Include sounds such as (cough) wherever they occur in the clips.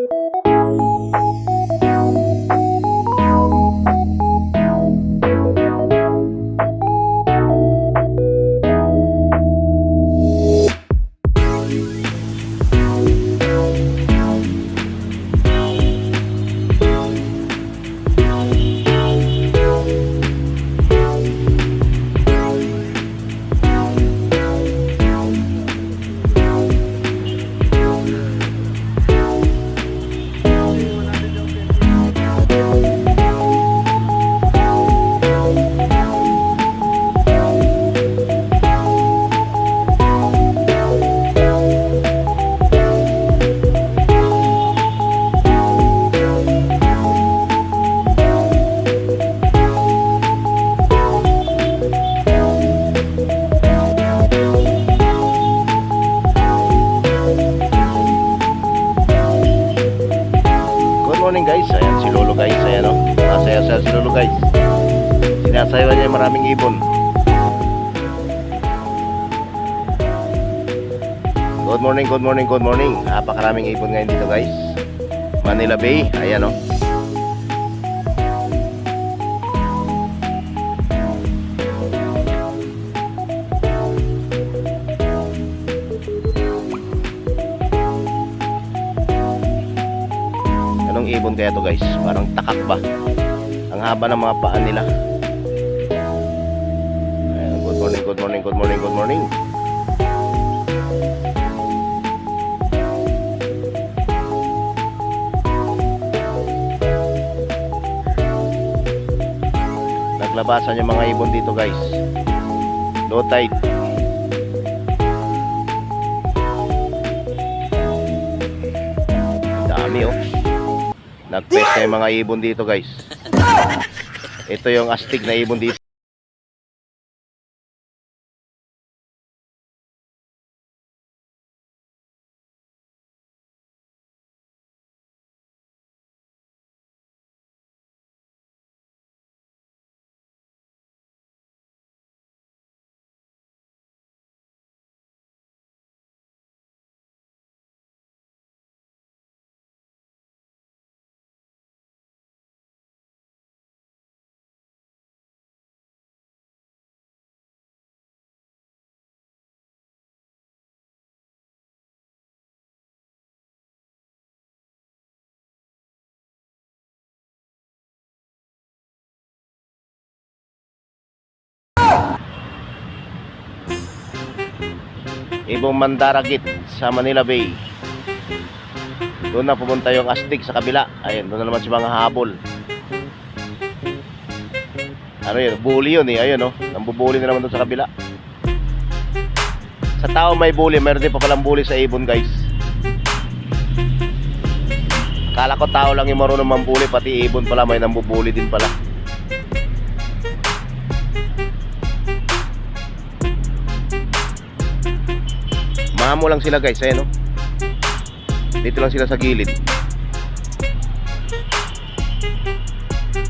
Good morning guys, ayan si Lolo guys, ayan o. Masaya siya si Lolo guys. Sinasayawan niya maraming ibon. Good morning, good morning, good morning. Napakaraming ibon ngayon dito guys. Manila Bay, ayan o. Anong kaya to guys? Parang takak ba? Ang haba ng mga paa nila. Ayan, good morning, good morning, good morning, good morning. Naglabasan yung mga ibon dito guys. Low tide. Dami oh. Nagpesta yung mga ibon dito guys. (laughs) Ito yung astig na ibon dito. Ibong Mandaragit sa Manila Bay. Doon na pumunta yung astig sa kabila. Ayun, doon na naman si mga habol. Ano yun? Bully yun eh. Ayun oh. Nambubuli na naman doon sa kabila. Sa tao may bully, meron din pa palang bully sa ibon guys. Kala ko tao lang yung marunong mambuli, pati ibon pala may nambubuli din pala. Mamo lang sila guys, ayan oh. Dito lang sila sa gilid.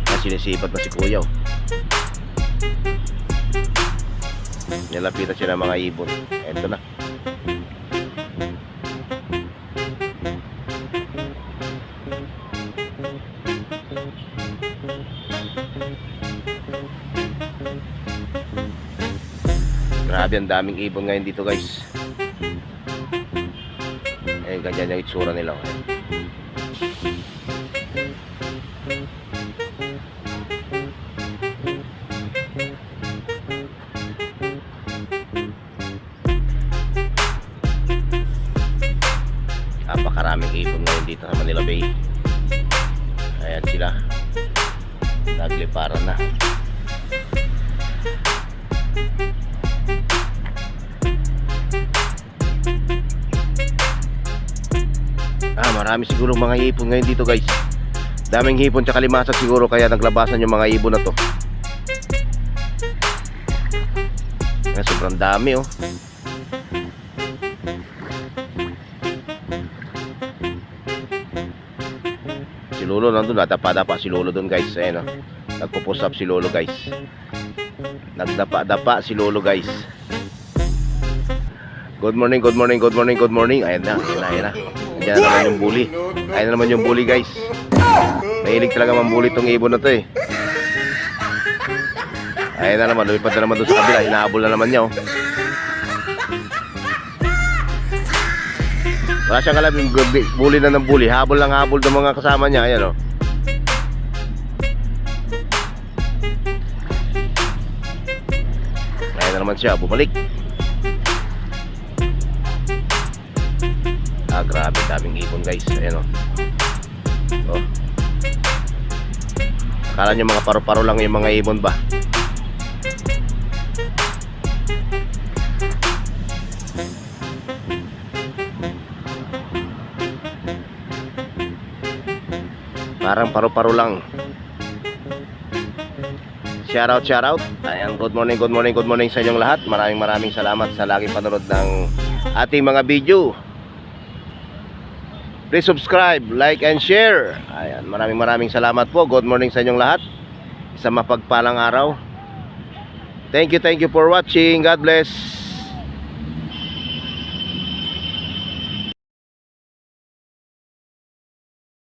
Ah, sinisipat na si kuya oh. Nilapitan siya ng mga ibon. Eto na. Grabe ang daming ibon ngayon dito guys. Ayun, ganyan yung itsura nila. Napakaraming ibon ngayon dito sa Manila Bay. Ayan sila. Nagliparan na. Marami siguro mga hipon ngayon dito guys. Daming hipon tsaka limasag siguro kaya naglabasan yung mga ibon na to. Kaya sobrang dami oh. Si Lolo nandun, nadapa-dapa si Lolo dun guys. Ayan oh. Nagpo-post up si Lolo guys. Nagdapa-dapa si Lolo guys. Good morning, good morning, good morning, good morning. Ayan na, ayan na, ayan na. Ayan na naman yung bully. Ayan na naman yung bully guys. Mahilig talaga mambully tong ibon na to eh. Ayan na naman, lumipad na naman doon sa kabila. Hinahabol na naman niya oh. Wala siyang alam yung bu- bully na ng bully. Habol lang habol ng mga kasama niya. Ayan oh. Ayan na naman siya, bumalik. Ah, grabe, daming ibon guys. Ayan o. Oh. Akala nyo mga paro-paro lang yung mga ibon ba? Parang paro-paro lang. Shout out, shout out. Ayan, good morning, good morning, good morning sa inyong lahat. Maraming maraming salamat sa laging panonood ng ating mga video. Please subscribe, like, and share. Ayan, maraming maraming salamat po. Good morning sa inyong lahat. Isang mapagpalang araw. Thank you, thank you for watching. God bless.